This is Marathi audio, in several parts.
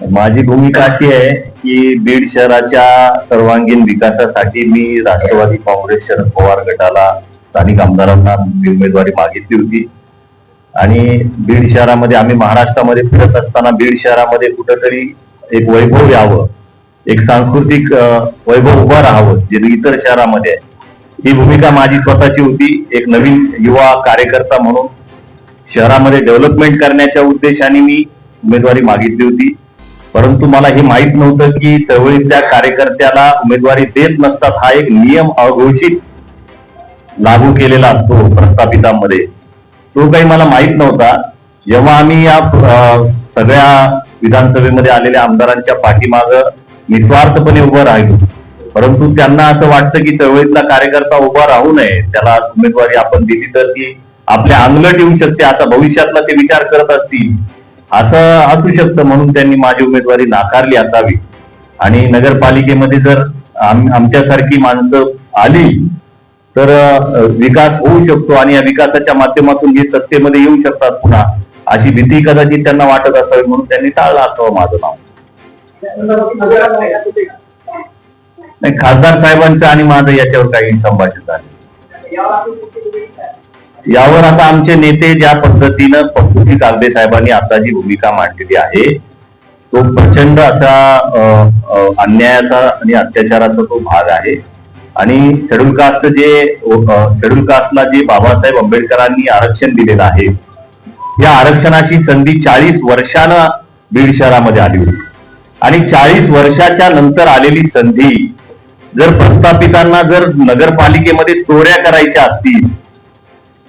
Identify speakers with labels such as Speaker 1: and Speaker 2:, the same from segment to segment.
Speaker 1: माझी भूमिका अशी आहे की बीड शहराच्या सर्वांगीण विकासासाठी मी राष्ट्रवादी काँग्रेस शरद पवार गटाला स्थानिक आमदारांना मी उमेदवारी मागितली होती. आणि बीड शहरामध्ये आम्ही महाराष्ट्रामध्ये फिरत असताना बीड शहरामध्ये कुठंतरी एक वैभव यावं एक सांस्कृतिक वैभव उभं राहावं जे इतर शहरामध्ये आहे. ही भूमिका माझी स्वतःची होती एक नवीन युवा कार्यकर्ता म्हणून. शहरामध्ये डेव्हलपमेंट करण्याच्या उद्देशाने मी उमेदवारी मागितली होती. परंतु मला हे माहीत नव्हतं की चळवळीतल्या कार्यकर्त्याला उमेदवारी देत नसतात हा एक नियम अघोषित लागू केलेला असतो प्रस्थापितांमध्ये. तो काही मला माहीत नव्हता. जेव्हा आम्ही या सगळ्या विधानसभेमध्ये आलेल्या आमदारांच्या पाठीमाग निस्वार्थपणे उभं राहिलो. परंतु त्यांना असं वाटतं की चळवळीतला कार्यकर्ता उभा राहू नये. त्याला उमेदवारी आपण दिली तर ती आपल्या अंगलट येऊ शकते. आता भविष्यातला ते विचार करत असतील. असं असू शकतं म्हणून त्यांनी माझी उमेदवारी नाकारली असावी. आणि नगरपालिकेमध्ये जर आमच्यासारखी माणसं आली तर विकास होऊ शकतो आणि या विकासाच्या माध्यमातून हे सत्तेमध्ये येऊ शकतात पुन्हा अशी भीती कदाचित त्यांना वाटत असावी म्हणून त्यांनी टाळलं असावं माझं नाव. नाही खासदार साहेबांचं आणि माझं याच्यावर काही संभाषण झालं यावर आता आमचे नेते ज्या पद्धतीनं पद्धती कागदे साहेबांनी आता जी भूमिका मांडलेली आहे तो प्रचंड असा अन्यायाचा आणि अत्याचाराचा तो भाग आहे. आणि शेड्यूल कास्ट जे शेड्यूल कास्टला जे बाबासाहेब आंबेडकरांनी आरक्षण दिलेलं आहे या आरक्षणाची संधी चाळीस वर्षानं बीड शहरामध्ये आली होती. आणि चाळीस वर्षाच्या नंतर आलेली संधी जर प्रस्थापितांना जर नगरपालिकेमध्ये चोऱ्या करायच्या असतील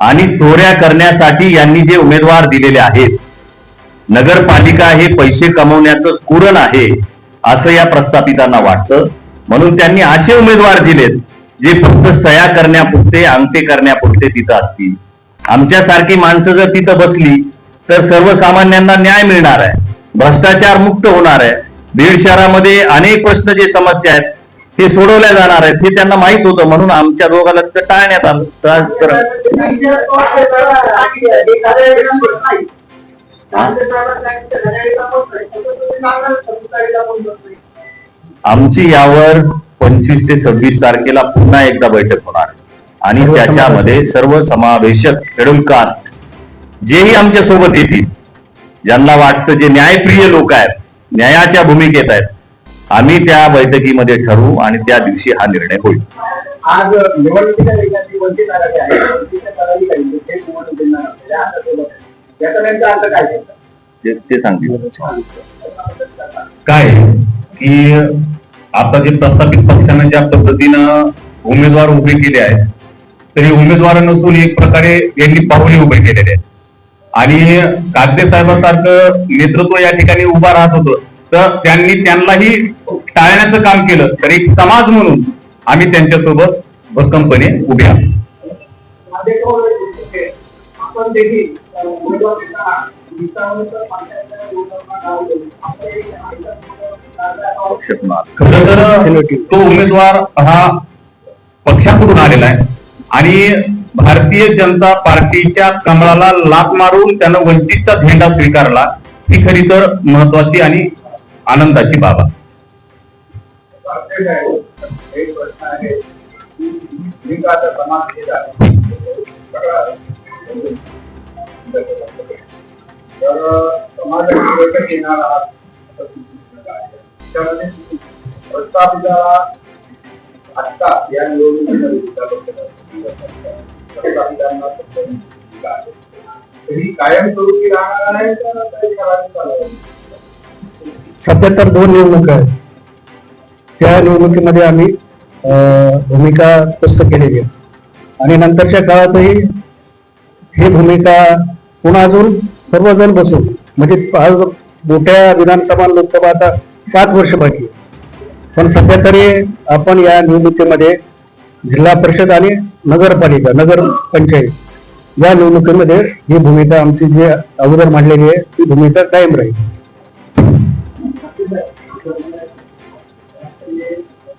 Speaker 1: आणि चोऱ्या करण्यासाठी यांनी जे उमेदवार दिलेले आहेत नगरपालिका हे पैसे कमवण्याचं कुरण आहे असं या प्रस्थापितांना वाटतं. म्हणून त्यांनी असे उमेदवार दिलेत जे फक्त सया करण्यापुरते अंगठे करण्यापुरते तिथं असतील. आमच्यासारखी माणसं जर तिथं बसली तर सर्वसामान्यांना न्याय मिळणार आहे. भ्रष्टाचार मुक्त होणार आहे. बीड शहरामध्ये अनेक प्रश्न जे समस्या आहेत ते सोडवल्या जाणार आहेत हे त्यांना माहीत होतं म्हणून आमच्या दोघाला तिथं टाळण्यात आलं. तर- आमची यावर पंचवीस ते सव्वीस तारखेला पुन्हा एकदा बैठक होणार. आणि त्याच्यामध्ये सर्व समावेशक शेड्यूल कास्ट जेही आमच्यासोबत येतील ज्यांना वाटतं जे न्यायप्रिय लोक आहेत न्यायाच्या भूमिकेत आहेत आम्ही त्या बैठकीमध्ये ठरवू आणि त्या दिवशी हा निर्णय होईल.
Speaker 2: आज
Speaker 1: ते सांगतील.
Speaker 3: काय? की आता जे प्रस्थापित पक्षानं ज्या पद्धतीनं उमेदवार उभे केले आहेत तरी उमेदवार नसून एक प्रकारे यांनी पाहुणे उभे केलेले आहेत. आणि कागदे साहेबांसारखं नेतृत्व या ठिकाणी उभा राहत होतं. तर त्यांनी त्यांनाही टाळण्याचं काम केलं. तर एक समाज म्हणून आम्ही त्यांच्यासोबत भक्कमपणे उभे आहोत.
Speaker 2: अध्यक्ष
Speaker 3: तर तो उमेदवार हा पक्षाकडून आलेला आहे. आणि भारतीय जनता पार्टीच्या कमळाला लात मारून त्यानं वंचितचा झेंडा स्वीकारला ही खरी तर महत्वाची आणि आनंदाची बाब. आहे
Speaker 2: अध्यक्ष एक प्रश्न आहे. तर येणार आहे. या निवडणुकीमध्ये कायम फक्त तर राहणार आहे.
Speaker 4: सध्या तर दोन निवडणुका आहेत. त्या निवडणुकीमध्ये आम्ही भूमिका स्पष्ट केलेली आहे. आणि नंतरच्या काळातही ही भूमिका पुन्हा अजून सर्वजण बसून म्हणजे आज मोठ्या विधानसभा लोकसभा आता पाच वर्ष बाकी पण सध्या तरी आपण या निवडणुकीमध्ये जिल्हा परिषद आणि नगरपालिका नगर पंचायत या निवडणुकीमध्ये ही भूमिका आमची जी अगोदर मांडलेली आहे ती भूमिका कायम राहील.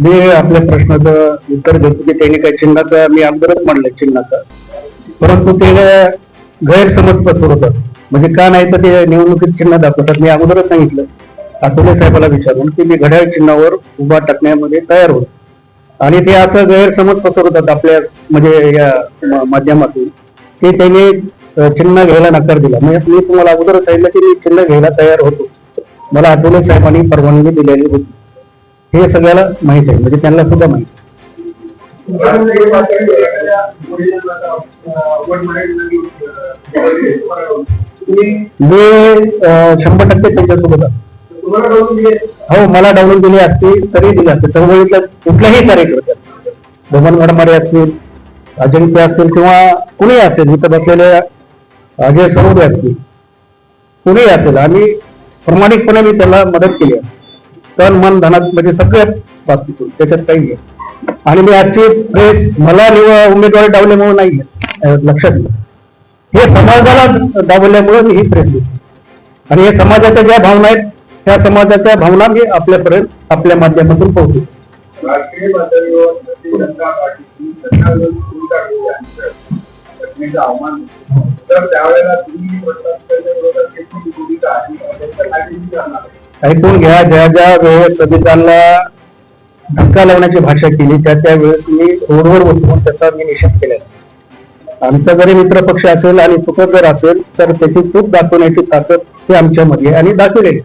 Speaker 4: मी आपल्या प्रश्नाचं उत्तर देतो की त्यांनी काय चिन्हाचा मी अगोदरच म्हणलं चिन्हाचा. परंतु ते गैरसमज पसरवतात. म्हणजे का नाही तर ते निवडणुकीत चिन्ह दाखवतात. मी अगोदरच सांगितलं. आठवले साहेबाला विचारून की मी घड्याळ चिन्हावर उभा टाकण्यामध्ये तयार होतो. आणि ते असं गैरसमज पसरवतात आपल्या म्हणजे या माध्यमातून. की त्यांनी चिन्ह घ्यायला नकार दिला. म्हणजे मी तुम्हाला अगोदरच सांगितलं की मी चिन्ह घ्यायला तयार होतो. मला आठवले साहेबांनी परवानगी दिलेली होती. हे सगळ्याला माहीत आहे म्हणजे त्यांना सुद्धा माहीत आहे. मी शंभर टक्के त्यांच्यासोबत हो मला डावलून दिली असती तरी दिली असते. चळवळीतल्या कुठल्याही कार्यकर्त्या भवन गडमारे असतील अजिंक्य असतील किंवा कुणी असेल इथं बसलेले अजय सरोदे असतील कुणी असेल. आणि प्रामाणिकपणे मी त्याला मदत केली आहे. तन मन धनात म्हणजे सगळ्यात बाबतीतून त्याच्यात काही आहे आणि मी आजची प्रेस मला उमेदवारी डावल्यामुळे नाही लक्षात घ्या. हे समाजाला डावल्यामुळे मी ही प्रेस घेतली आणि हे समाजाच्या ज्या भावना आहेत त्या समाजाच्या भावना मी आपल्यापर्यंत आपल्या माध्यमातून पोहोचतो
Speaker 2: राष्ट्रीय आव्हान तर त्यावेळेला तुम्ही
Speaker 4: ऐकून घ्या ज्या ज्या वेळेस सदितांना धक्का लावण्याची भाषा केली त्या त्यावेळेस मी रोडवर उतरून त्याचा मी निषेध केला. आमचा जरी मित्र पक्ष असेल आणि चुकत जर असेल तर त्याची चूक दाखवण्याची ताकद ही आमच्यामध्ये आणि दाखवलेली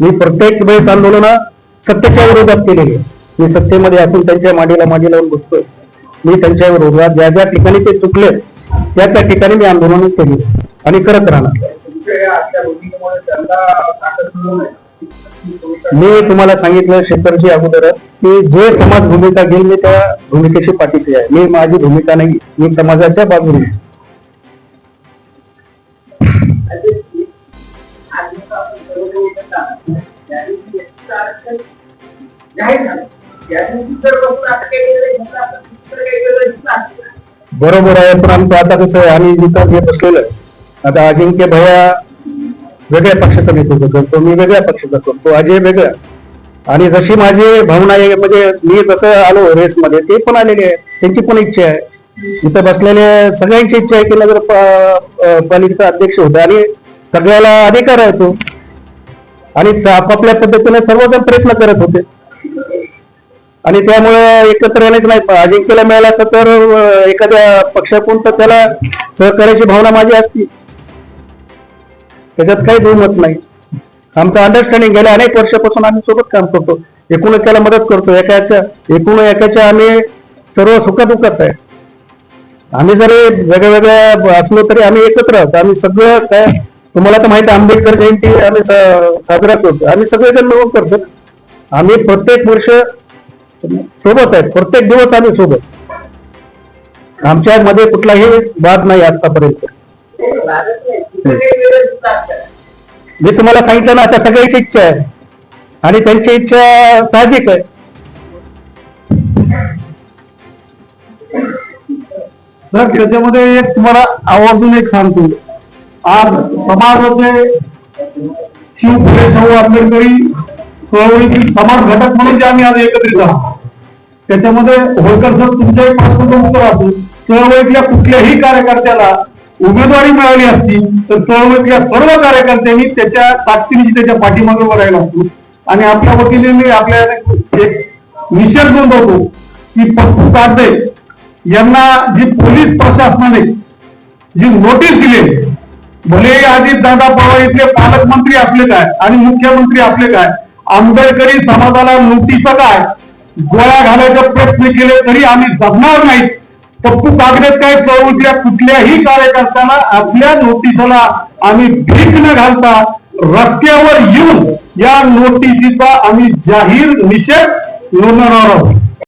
Speaker 4: मी प्रत्येक वेळेस आंदोलन सत्तेच्या विरोधात केलेली मी सत्तेमध्ये असून त्यांच्या मांडीला मांडी लावून बसतोय. मी त्यांच्या विरोधात ज्या ज्या ठिकाणी ते चुकले त्या त्या ठिकाणी मी आंदोलन केली आणि करत राहणार मी तुम्हाला सांगितलं शेखरजी अगोदर की जे समाज भूमिका घेईल मी त्या भूमिकेशी पाठीशी आहे. मी माझी भूमिका नाही मी समाजाच्या बाजूने बरोबर आहे परंतु आता कसं आहे आम्ही जिथं घेत असलेलं आता अजिंक्य भैया वेगळ्या पक्षाचं नेतृत्व करतो मी वेगळ्या पक्षाचा करतो अजय वेगळ्या आणि जशी माझी भावना आहे म्हणजे मी जसं आलो रेसमध्ये ते पण आलेले आहेत त्यांची पण इच्छा आहे. इथं बसलेले सगळ्यांची इच्छा आहे की नगर पालिकेचा अध्यक्ष होता आणि सगळ्याला अधिकार आहे तो. आणि आपापल्या पद्धतीने सर्वजण प्रयत्न करत होते. आणि त्यामुळे एकत्र येण्याचं नाही अजिंक्यला मिळालं असं तर एखाद्या पक्षाकडून तर त्याला सहकार्याची भावना माझी असती. त्याच्यात काही दुमत नाही. आमचं अंडरस्टँडिंग गेल्या अनेक वर्षापासून आम्ही सोबत काम करतो. एकूण एकाला मदत करतो. एकाच्या एकूण एकाच्या आम्ही सर्व सुखदुःखात आहे. आम्ही जरी वेगळ्या वेगळ्या असलो तरी आम्ही एकत्र आहोत. आम्ही सगळं काय तुम्हाला तर माहिती आहे, आंबेडकर जयंती आम्ही साजरा करतो. आम्ही सगळेजण मिळून करतो. आम्ही प्रत्येक वर्ष सोबत आहेत प्रत्येक दिवस आम्ही सोबत. आमच्या मध्ये कुठलाही वाद नाही आतापर्यंत. मी तुम्हाला सांगितलं ना आता सगळ्याची इच्छा आहे. आणि त्यांची इच्छा साहजिक आहे.
Speaker 5: तर त्याच्यामध्ये एक तुम्हाला आवर्जून एक सांगतो. आज समाजाचे शिव फुले शाहू आंबेडकरी चळवळीतील समाज घटक म्हणून जे आम्ही आज एकत्रित आहोत. त्याच्यामध्ये होळकर सर तुमच्याही पासून उत्तर असेल. चळवळीतल्या कुठल्याही कार्यकर्त्याला उमेदवारी मिळाली असती तर चळवळीतल्या सर्व कार्यकर्त्यांनी त्याच्या ताकदीने त्याच्या पाठीमागे उभं राहिला असतो आणि आपल्या वतीने मी आपल्या एक निषेध नोंदवतो की पप्पू कागदे यांना जी पोलीस प्रशासनाने जी नोटीस दिली भले आधी दादा पवार इथले पालकमंत्री असले काय आणि मुख्यमंत्री असले काय आंबेडकरी समाजाला नोटीस काय गोळ्या घालायचा प्रयत्न केले तरी आम्ही जगणार नाहीत. पप्पू कागदेत काय चळवळीतल्या कुठल्याही कार्यकर्त्यांना असल्या नोटीसला आम्ही भीक न घालता रस्त्यावर येऊन या नोटिसीचा आम्ही जाहीर निषेध नोंदवणार आहोत.